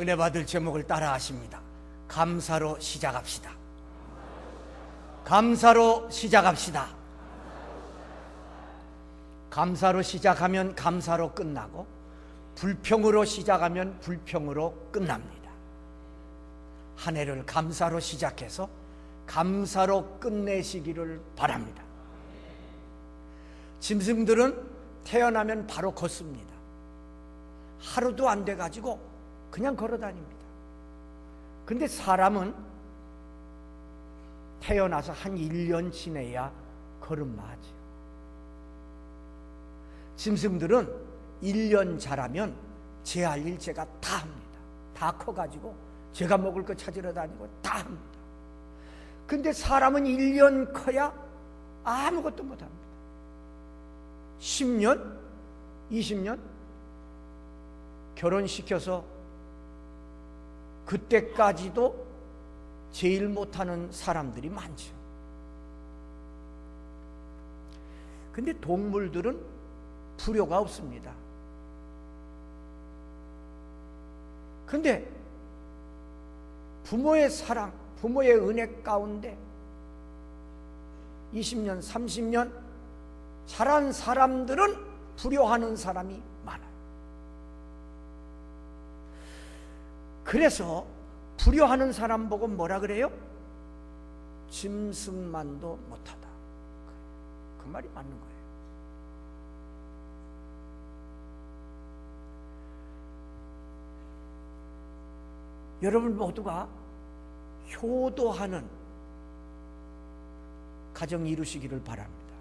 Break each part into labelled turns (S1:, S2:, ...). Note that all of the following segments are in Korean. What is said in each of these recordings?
S1: 은혜 받을 제목을 따라 하십니다. 감사로 시작합시다. 감사로 시작합시다. 감사로 시작하면 감사로 끝나고 불평으로 시작하면 불평으로 끝납니다. 한 해를 감사로 시작해서 감사로 끝내시기를 바랍니다. 짐승들은 태어나면 바로 걷습니다. 하루도 안 돼 가지고 그냥 걸어 다닙니다. 근데 사람은 태어나서 한 1년 지내야 걸음마 하죠. 짐승들은 1년 자라면 제 할 일 제가 다 합니다. 다 커가지고 제가 먹을 거 찾으러 다니고 다 합니다. 근데 사람은 1년 커야 아무것도 못 합니다. 10년? 20년? 결혼시켜서 그때까지도 제일 못하는 사람들이 많죠. 근데 동물들은 불효가 없습니다. 근데 부모의 사랑, 부모의 은혜 가운데 20년, 30년 자란 사람들은 불효하는 사람이 많아요. 그래서 불효하는 사람 보고 뭐라 그래요? 짐승만도 못하다. 그 말이 맞는 거예요. 여러분 모두가 효도하는 가정 이루시기를 바랍니다.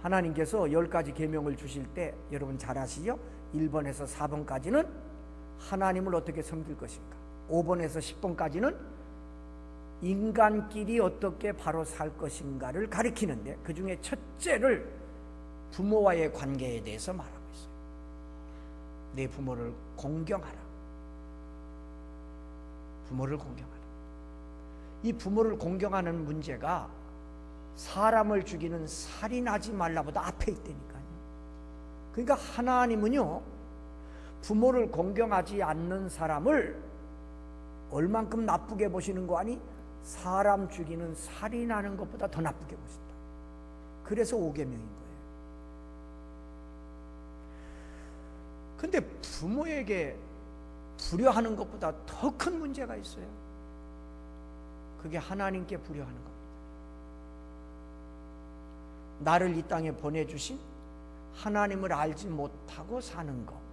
S1: 하나님께서 열 가지 계명을 주실 때 여러분 잘 아시죠? 1번에서 4번까지는 하나님을 어떻게 섬길 것인가? 5번에서 10번까지는 인간끼리 어떻게 바로 살 것인가를 가리키는데 그 중에 첫째를 부모와의 관계에 대해서 말하고 있어요. 내 부모를 공경하라. 부모를 공경하라. 이 부모를 공경하는 문제가 사람을 죽이는 살인하지 말라보다 앞에 있다니까요. 그러니까 하나님은요, 부모를 공경하지 않는 사람을 얼만큼 나쁘게 보시는 거 아니? 사람 죽이는 살인하는 것보다 더 나쁘게 보신다. 그래서 오계명인 거예요. 근데 부모에게 불효하는 것보다 더 큰 문제가 있어요. 그게 하나님께 불효하는 겁니다. 나를 이 땅에 보내주신 하나님을 알지 못하고 사는 것.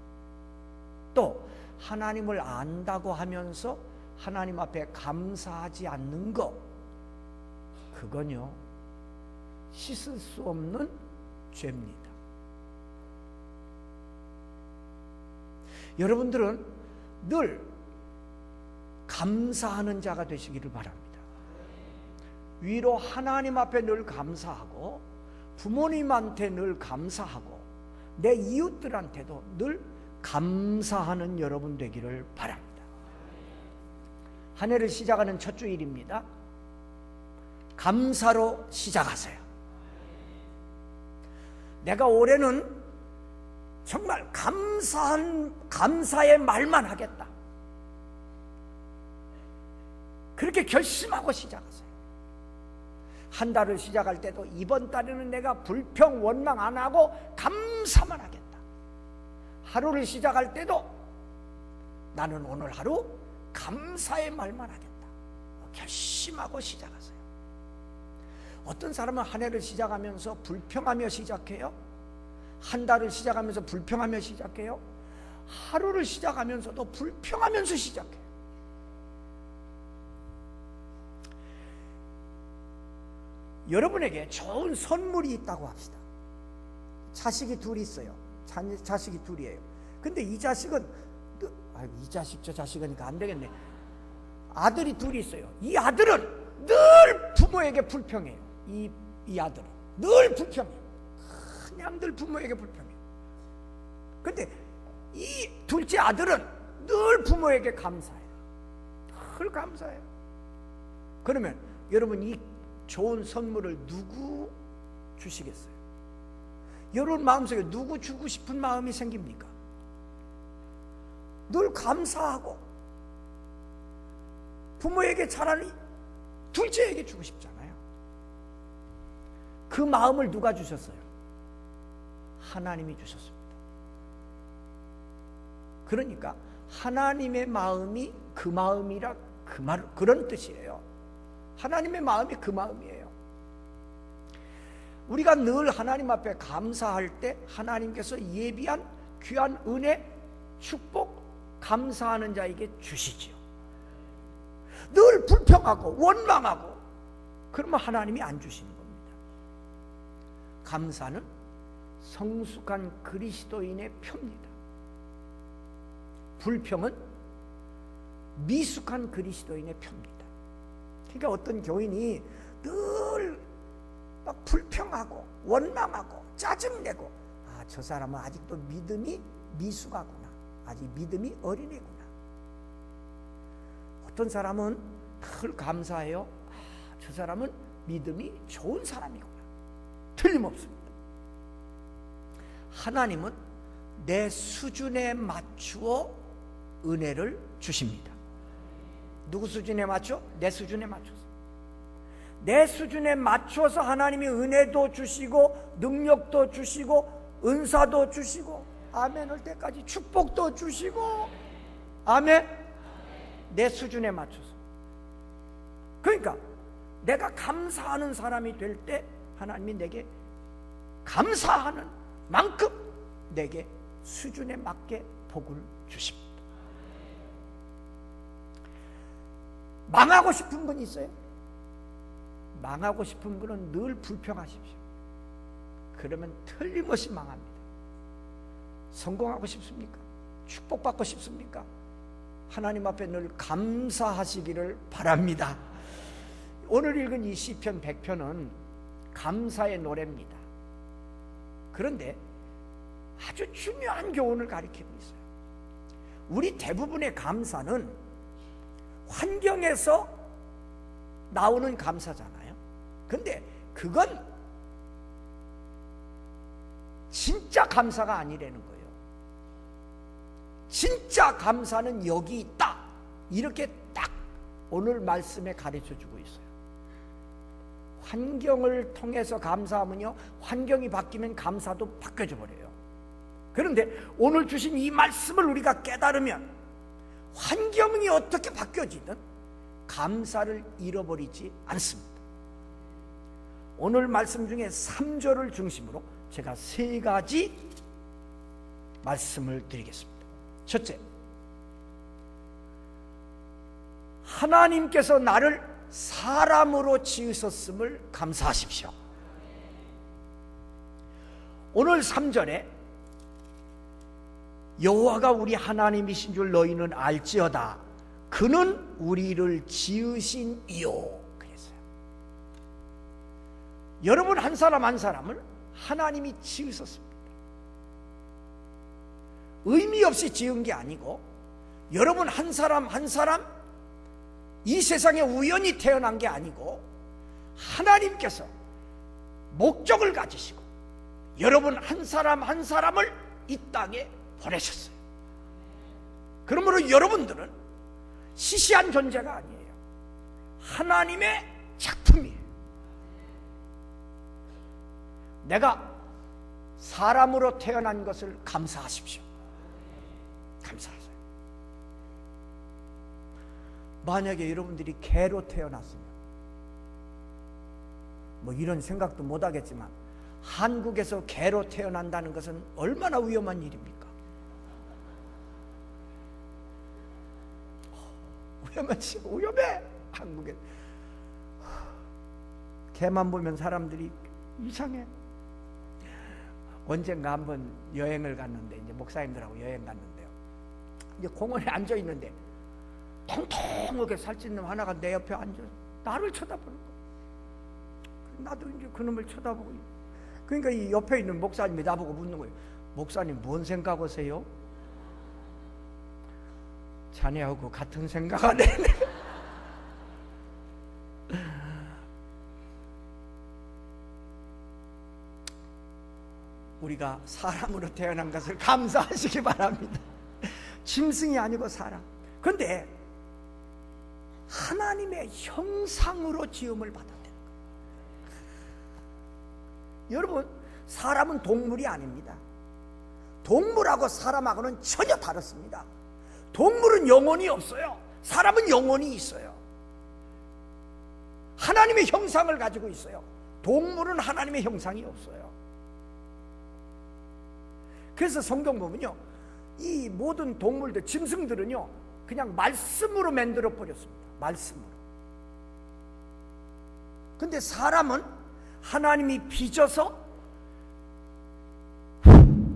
S1: 또 하나님을 안다고 하면서 하나님 앞에 감사하지 않는 것. 그건요, 씻을 수 없는 죄입니다. 여러분들은 늘 감사하는 자가 되시기를 바랍니다. 위로 하나님 앞에 늘 감사하고 부모님한테 늘 감사하고 내 이웃들한테도 늘 감사하는 여러분 되기를 바랍니다. 한 해를 시작하는 첫 주일입니다. 감사로 시작하세요. 내가 올해는 정말 감사한 감사의 말만 하겠다. 그렇게 결심하고 시작하세요. 한 달을 시작할 때도 이번 달에는 내가 불평 원망 안 하고 감사만 하겠다. 하루를 시작할 때도 나는 오늘 하루 감사의 말만 하겠다. 결심하고 시작하세요. 어떤 사람은 한 해를 시작하면서 불평하며 시작해요. 한 달을 시작하면서 불평하며 시작해요. 하루를 시작하면서도 불평하면서 시작해요. 여러분에게 좋은 선물이 있다고 합시다. 자식이 둘 있어요. 자, 자식이 둘이에요. 근데 이 자식은 아이고 이 자식 저 자식이니까 안 되겠네. 아들이 둘이 있어요. 이 아들은 늘 부모에게 불평해요. 이, 이 아들은 늘 불평해요. 그냥 늘 부모에게 불평해요. 근데 이 둘째 아들은 늘 부모에게 감사해요. 늘 감사해요. 그러면 여러분 이 좋은 선물을 누구 주시겠어요? 여러분 마음속에 누구 주고 싶은 마음이 생깁니까? 늘 감사하고 부모에게 잘하니 둘째에게 주고 싶잖아요. 그 마음을 누가 주셨어요? 하나님이 주셨습니다. 그러니까 하나님의 마음이 그 마음이라 그 말, 그런 뜻이에요. 하나님의 마음이 그 마음이에요. 우리가 늘 하나님 앞에 감사할 때 하나님께서 예비한 귀한 은혜, 축복, 감사하는 자에게 주시지요. 늘 불평하고 원망하고 그러면 하나님이 안 주시는 겁니다. 감사는 성숙한 그리스도인의 표입니다. 불평은 미숙한 그리스도인의 표입니다. 그러니까 어떤 교인이 늘 막 불평하고 원망하고 짜증내고 아, 저 사람은 아직도 믿음이 미숙하구나. 아직 믿음이 어린애구나. 어떤 사람은 늘 감사해요. 아, 저 사람은 믿음이 좋은 사람이구나. 틀림없습니다. 하나님은 내 수준에 맞추어 은혜를 주십니다. 누구 수준에 맞춰? 내 수준에 맞춰서. 내 수준에 맞춰서 하나님이 은혜도 주시고 능력도 주시고 은사도 주시고 아멘 할 때까지 축복도 주시고 아멘 내 수준에 맞춰서 그러니까 내가 감사하는 사람이 될 때 하나님이 내게 감사하는 만큼 내게 수준에 맞게 복을 주십니다. 망하고 싶은 분 있어요? 망하고 싶은 분은 늘 불평하십시오. 그러면 틀림없이 망합니다. 성공하고 싶습니까? 축복받고 싶습니까? 하나님 앞에 늘 감사하시기를 바랍니다. 오늘 읽은 이 시편 100편은 감사의 노래입니다. 그런데 아주 중요한 교훈을 가리키고 있어요. 우리 대부분의 감사는 환경에서 나오는 감사잖아요. 근데 그건 진짜 감사가 아니라는 거예요. 진짜 감사는 여기 있다. 이렇게 딱 오늘 말씀에 가르쳐 주고 있어요. 환경을 통해서 감사하면요. 환경이 바뀌면 감사도 바뀌어져 버려요. 그런데 오늘 주신 이 말씀을 우리가 깨달으면 환경이 어떻게 바뀌어지든 감사를 잃어버리지 않습니다. 오늘 말씀 중에 3절을 중심으로 제가 세 가지 말씀을 드리겠습니다. 첫째, 하나님께서 나를 사람으로 지으셨음을 감사하십시오. 오늘 3절에 여호와가 우리 하나님이신 줄 너희는 알지어다. 그는 우리를 지으신 이요. 여러분 한 사람 한 사람을 하나님이 지으셨습니다. 의미 없이 지은 게 아니고 여러분 한 사람 한 사람 이 세상에 우연히 태어난 게 아니고 하나님께서 목적을 가지시고 여러분 한 사람 한 사람을 이 땅에 보내셨어요. 그러므로 여러분들은 시시한 존재가 아니에요. 하나님의 작품이에요. 내가 사람으로 태어난 것을 감사하십시오. 감사하세요. 만약에 여러분들이 개로 태어났으면 뭐 이런 생각도 못 하겠지만 한국에서 개로 태어난다는 것은 얼마나 위험한 일입니까? 위험하지 위험해 한국에 개만 보면 사람들이 이상해 언젠가 한번 여행을 갔는데 이제 목사님들하고 여행 갔는데요 이제 공원에 앉아 있는데 통통하게 살찐 놈 하나가 내 옆에 앉아 나를 쳐다보는 거 나도 이제 그 놈을 쳐다보고 그러니까 이 옆에 있는 목사님이 나보고 묻는 거예요 목사님 뭔 생각하세요? 자네하고 같은 생각하네. 우리가 사람으로 태어난 것을 감사하시기 바랍니다. 짐승이 아니고 사람. 근데 하나님의 형상으로 지음을 받았다는 거예요. 여러분, 사람은 동물이 아닙니다. 동물하고 사람하고는 전혀 다릅니다. 동물은 영혼이 없어요. 사람은 영혼이 있어요. 하나님의 형상을 가지고 있어요. 동물은 하나님의 형상이 없어요. 그래서 성경 보면요. 이 모든 동물들, 짐승들은요. 그냥 말씀으로 만들어 버렸습니다. 말씀으로. 근데 사람은 하나님이 빚어서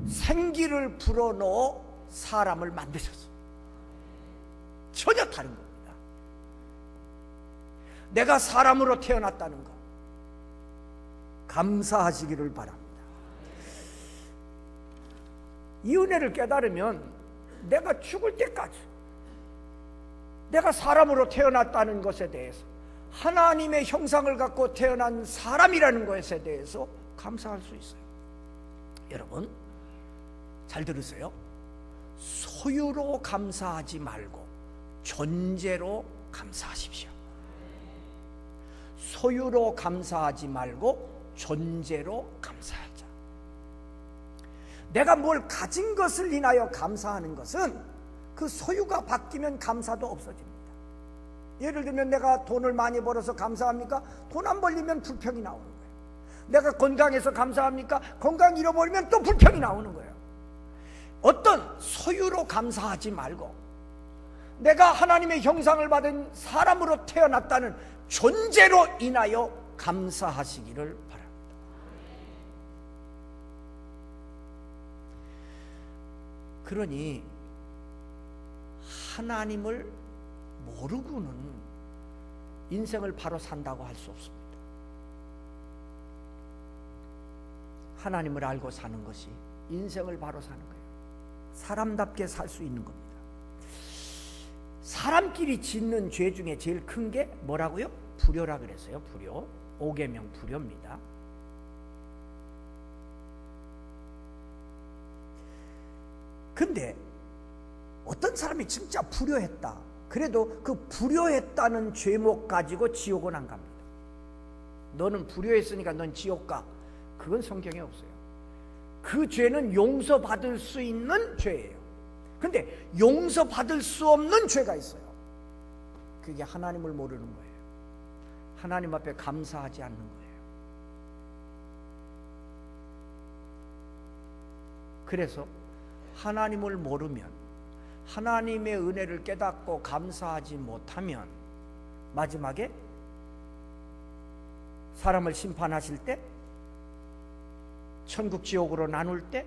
S1: 생기를 불어넣어 사람을 만드셨어요. 전혀 다른 겁니다. 내가 사람으로 태어났다는 것 감사하시기를 바랍니다. 이 은혜를 깨달으면 내가 죽을 때까지 내가 사람으로 태어났다는 것에 대해서 하나님의 형상을 갖고 태어난 사람이라는 것에 대해서 감사할 수 있어요. 여러분, 잘 들으세요. 소유로 감사하지 말고 존재로 감사하십시오. 소유로 감사하지 말고 존재로 감사하자. 내가 뭘 가진 것을 인하여 감사하는 것은 그 소유가 바뀌면 감사도 없어집니다. 예를 들면 내가 돈을 많이 벌어서 감사합니까? 돈 안 벌리면 불평이 나오는 거예요. 내가 건강해서 감사합니까? 건강 잃어버리면 또 불평이 나오는 거예요. 어떤 소유로 감사하지 말고 내가 하나님의 형상을 받은 사람으로 태어났다는 존재로 인하여 감사하시기를 그러니 하나님을 모르고는 인생을 바로 산다고 할 수 없습니다. 하나님을 알고 사는 것이 인생을 바로 사는 거예요. 사람답게 살 수 있는 겁니다. 사람끼리 짓는 죄 중에 제일 큰 게 뭐라고요? 불효라 그랬어요. 불효. 오계명 불효입니다. 근데 어떤 사람이 진짜 불효했다. 그래도 그 불효했다는 죄목 가지고 지옥은 안 갑니다. 너는 불효했으니까 넌 지옥 가. 그건 성경에 없어요. 그 죄는 용서받을 수 있는 죄예요. 근데 용서받을 수 없는 죄가 있어요. 그게 하나님을 모르는 거예요. 하나님 앞에 감사하지 않는 거예요. 그래서 하나님을 모르면 하나님의 은혜를 깨닫고 감사하지 못하면 마지막에 사람을 심판하실 때 천국 지옥으로 나눌 때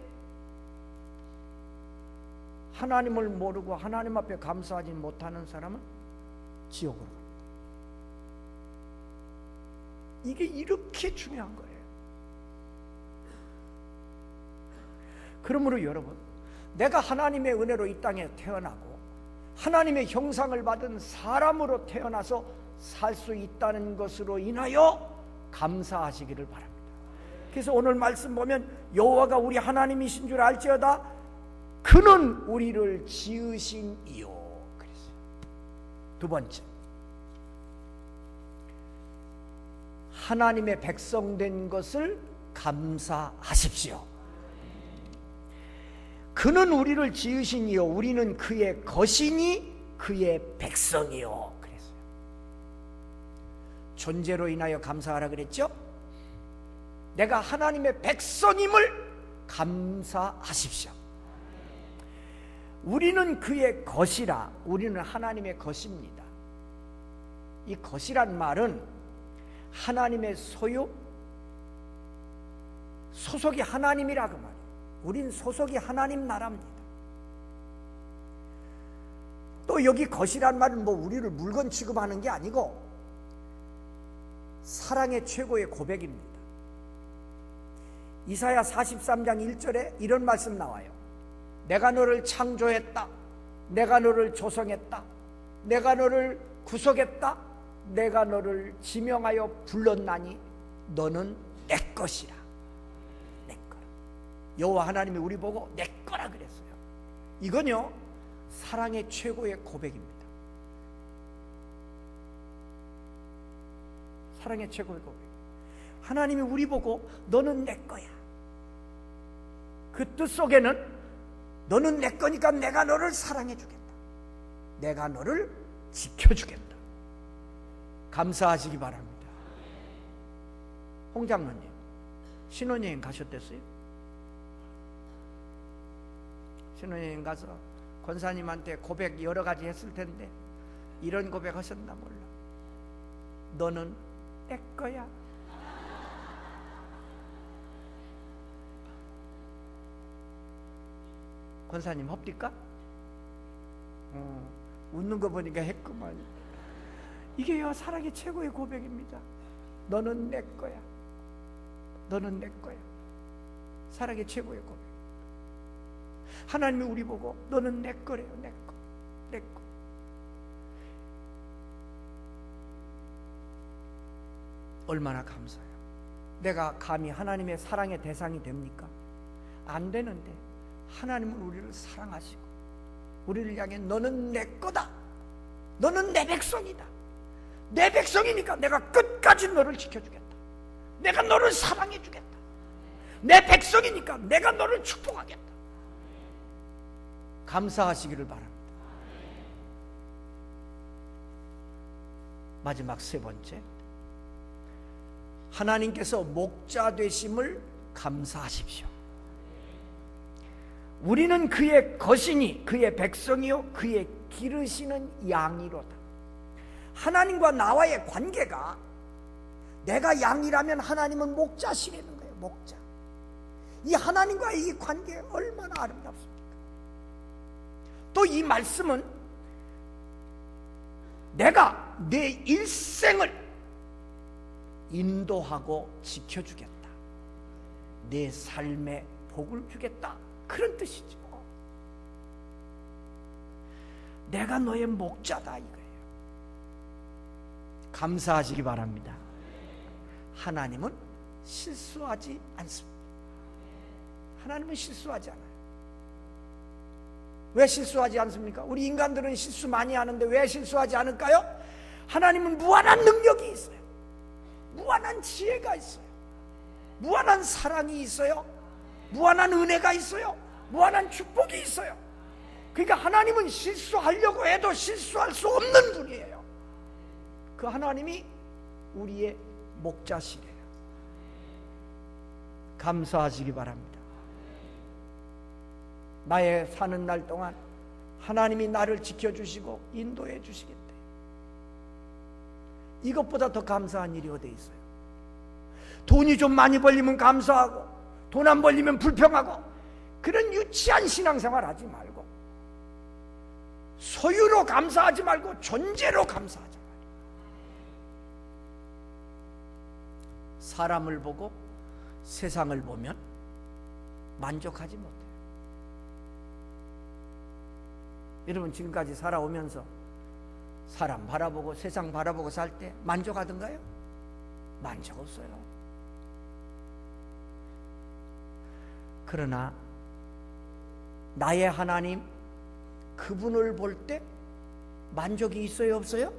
S1: 하나님을 모르고 하나님 앞에 감사하지 못하는 사람은 지옥으로. 이게 이렇게 중요한 거예요. 그러므로 여러분, 내가 하나님의 은혜로 이 땅에 태어나고 하나님의 형상을 받은 사람으로 태어나서 살 수 있다는 것으로 인하여 감사하시기를 바랍니다. 그래서 오늘 말씀 보면 여호와가 우리 하나님이신 줄 알지어다 그는 우리를 지으신 이요 그랬어요. 두 번째 하나님의 백성 된 것을 감사하십시오. 그는 우리를 지으시니요 우리는 그의 것이니 그의 백성이요 그랬어요. 존재로 인하여 감사하라 그랬죠? 내가 하나님의 백성임을 감사하십시오. 우리는 그의 것이라 우리는 하나님의 것입니다. 이 것이란 말은 하나님의 소유 소속이 하나님이라 그 말이에요. 우린 소속이 하나님 나라입니다. 또 여기 것이란 말은 뭐 우리를 물건 취급하는 게 아니고 사랑의 최고의 고백입니다. 이사야 43장 1절에 이런 말씀 나와요. 내가 너를 창조했다. 내가 너를 조성했다. 내가 너를 구속했다. 내가 너를 지명하여 불렀나니 너는 내 것이라. 여호와 하나님이 우리 보고 내 거라 그랬어요. 이건요. 사랑의 최고의 고백입니다. 사랑의 최고의 고백. 하나님이 우리 보고 너는 내 거야. 그 뜻 속에는 너는 내 거니까 내가 너를 사랑해 주겠다. 내가 너를 지켜 주겠다. 감사하시기 바랍니다. 홍 장로님, 신혼여행 가셨댔어요? 신혼여행 가서 권사님한테 고백 여러 가지 했을 텐데 이런 고백 하셨나 몰라. 너는 내 거야. 권사님 헙디까? 어, 웃는 거 보니까 했구만. 이게요 사랑의 최고의 고백입니다. 너는 내 거야. 너는 내 거야. 사랑의 최고의 고백. 하나님이 우리 보고 너는 내 거래요. 내 거. 내 거. 얼마나 감사해요. 내가 감히 하나님의 사랑의 대상이 됩니까? 안 되는데 하나님은 우리를 사랑하시고 우리를 향해 너는 내 거다. 너는 내 백성이다. 내 백성이니까 내가 끝까지 너를 지켜주겠다. 내가 너를 사랑해주겠다. 내 백성이니까 내가 너를 축복하겠다. 감사하시기를 바랍니다. 마지막 세 번째. 하나님께서 목자 되심을 감사하십시오. 우리는 그의 것이니 그의 백성이요 그의 기르시는 양이로다. 하나님과 나와의 관계가 내가 양이라면 하나님은 목자시라는 거예요. 목자. 이 하나님과의 이 관계 얼마나 아름답습니까? 또이 말씀은 내가 내 일생을 인도하고 지켜주겠다. 내 삶에 복을 주겠다. 그런 뜻이죠. 내가 너의 목자다 이거예요. 감사하시기 바랍니다. 하나님은 실수하지 않습니다. 하나님은 실수하지 않아요. 왜 실수하지 않습니까? 우리 인간들은 실수 많이 하는데 왜 실수하지 않을까요? 하나님은 무한한 능력이 있어요. 무한한 지혜가 있어요. 무한한 사랑이 있어요. 무한한 은혜가 있어요. 무한한 축복이 있어요. 그러니까 하나님은 실수하려고 해도 실수할 수 없는 분이에요. 그 하나님이 우리의 목자시래요. 감사하시기 바랍니다. 나의 사는 날 동안 하나님이 나를 지켜주시고 인도해 주시겠대. 이것보다 더 감사한 일이 어디 있어요? 돈이 좀 많이 벌리면 감사하고 돈 안 벌리면 불평하고 그런 유치한 신앙생활 하지 말고 소유로 감사하지 말고 존재로 감사하자. 사람을 보고 세상을 보면 만족하지 못해 여러분 지금까지 살아오면서 사람 바라보고 세상 바라보고 살 때 만족하던가요? 만족 없어요. 그러나 나의 하나님 그분을 볼 때 만족이 있어요 없어요?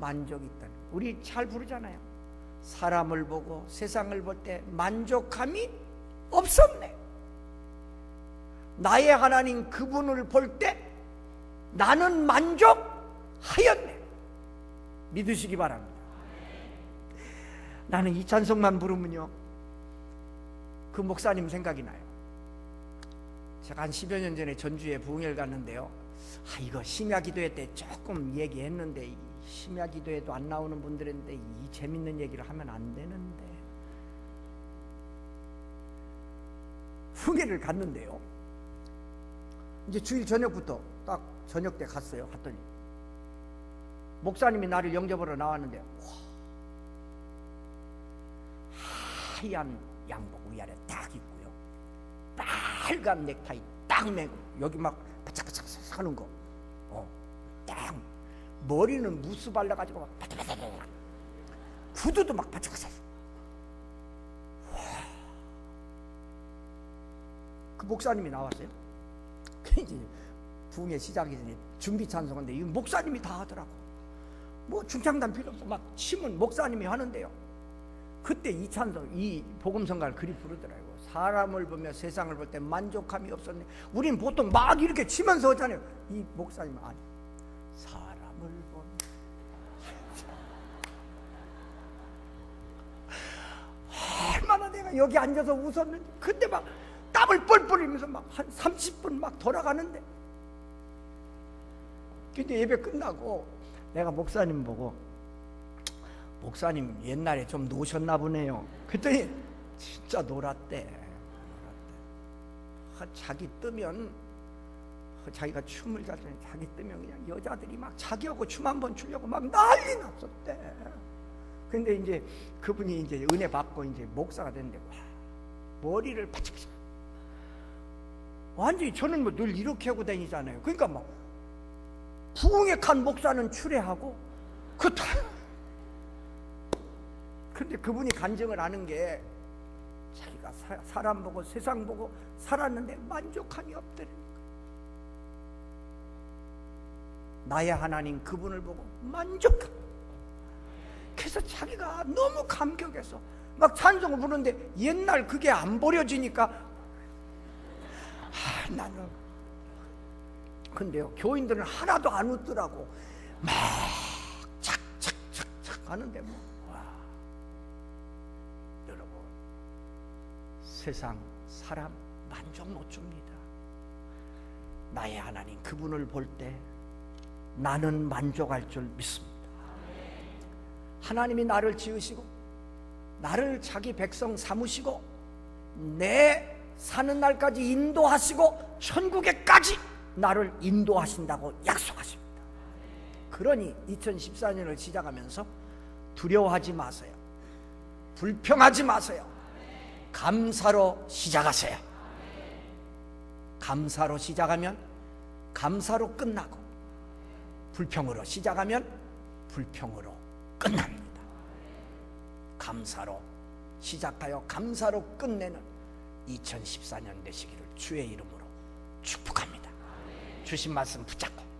S1: 만족이 있다는 우리 잘 부르잖아요 사람을 보고 세상을 볼 때 만족함이 없었네 나의 하나님 그분을 볼때 나는 만족하였네. 믿으시기 바랍니다. 나는 이 찬송만 부르면요. 그 목사님 생각이 나요. 제가 한 10여 년 전에 전주에 부흥회를 갔는데요. 아, 이거 심야 기도회 때 조금 얘기했는데 이 심야 기도회도 안 나오는 분들인데 이 재밌는 얘기를 하면 안 되는데. 후회를 갔는데요. 이제 주일 저녁부터 딱 저녁 때 갔어요. 갔더니 목사님이 나를 영접하러 나왔는데 와, 하얀 양복 위아래 딱 입고요. 빨간 넥타이 딱 매고 여기 막 바짝바짝 사는 거. 어, 딱 머리는 무스 발라가지고 막 바짝바짝 구두도 막 바짝바짝. 와. 그 목사님이 나왔어요. 부흥의 시작이 전에 준비 찬송인데 이 목사님이 다 하더라고. 뭐 중창단 필요 없어. 막 침은 목사님이 하는데요. 그때 이 찬송, 이 복음성가를 그리 부르더라고요. 사람을 보며 세상을 볼 때 만족함이 없었네. 우린 보통 막 이렇게 치면서 하잖아요. 이 목사님은 아니. 사람을 보며 얼마나 내가 여기 앉아서 웃었는지 그때 막 땀을 뻘뻘 흘리면서 막 한 30분 막 돌아가는데 근데 예배 끝나고 내가 목사님 보고 목사님 옛날에 좀 노셨나 보네요. 그랬더니 진짜 놀았대. 놀았대. 아, 자기 뜨면 아, 자기가 춤을 잘 추는 자기 뜨면 그냥 여자들이 막 자기하고 춤 한 번 추려고 막 난리 났었대. 근데 이제 그분이 이제 은혜 받고 이제 목사가 됐는데 와, 머리를 바짝바짝. 완전히 저는 뭐 늘 이렇게 하고 다니잖아요. 그러니까 뭐 부흥의 칸 목사는 추례하고 그 다. 근데 그분이 간증을 하는 게 자기가 사, 사람 보고 세상 보고 살았는데 만족함이 없더라니까. 나의 하나님 그분을 보고 만족함. 그래서 자기가 너무 감격해서 막 찬송을 부르는데 옛날 그게 안 버려지니까 아, 나는 근데요 교인들은 하나도 안 웃더라고. 막 착착착착 하는데 뭐. 와. 여러분 세상 사람 만족 못 줍니다. 나의 하나님 그분을 볼 때 나는 만족할 줄 믿습니다. 하나님이 나를 지으시고 나를 자기 백성 삼으시고 내 사는 날까지 인도하시고 천국에까지 나를 인도하신다고 약속하십니다. 그러니 2014년을 시작하면서 두려워하지 마세요. 불평하지 마세요. 감사로 시작하세요. 감사로 시작하면 감사로 끝나고 불평으로 시작하면 불평으로 끝납니다. 감사로 시작하여 감사로 끝내는 2014년 되시기를 주의 이름으로 축복합니다. 주신 말씀 붙잡고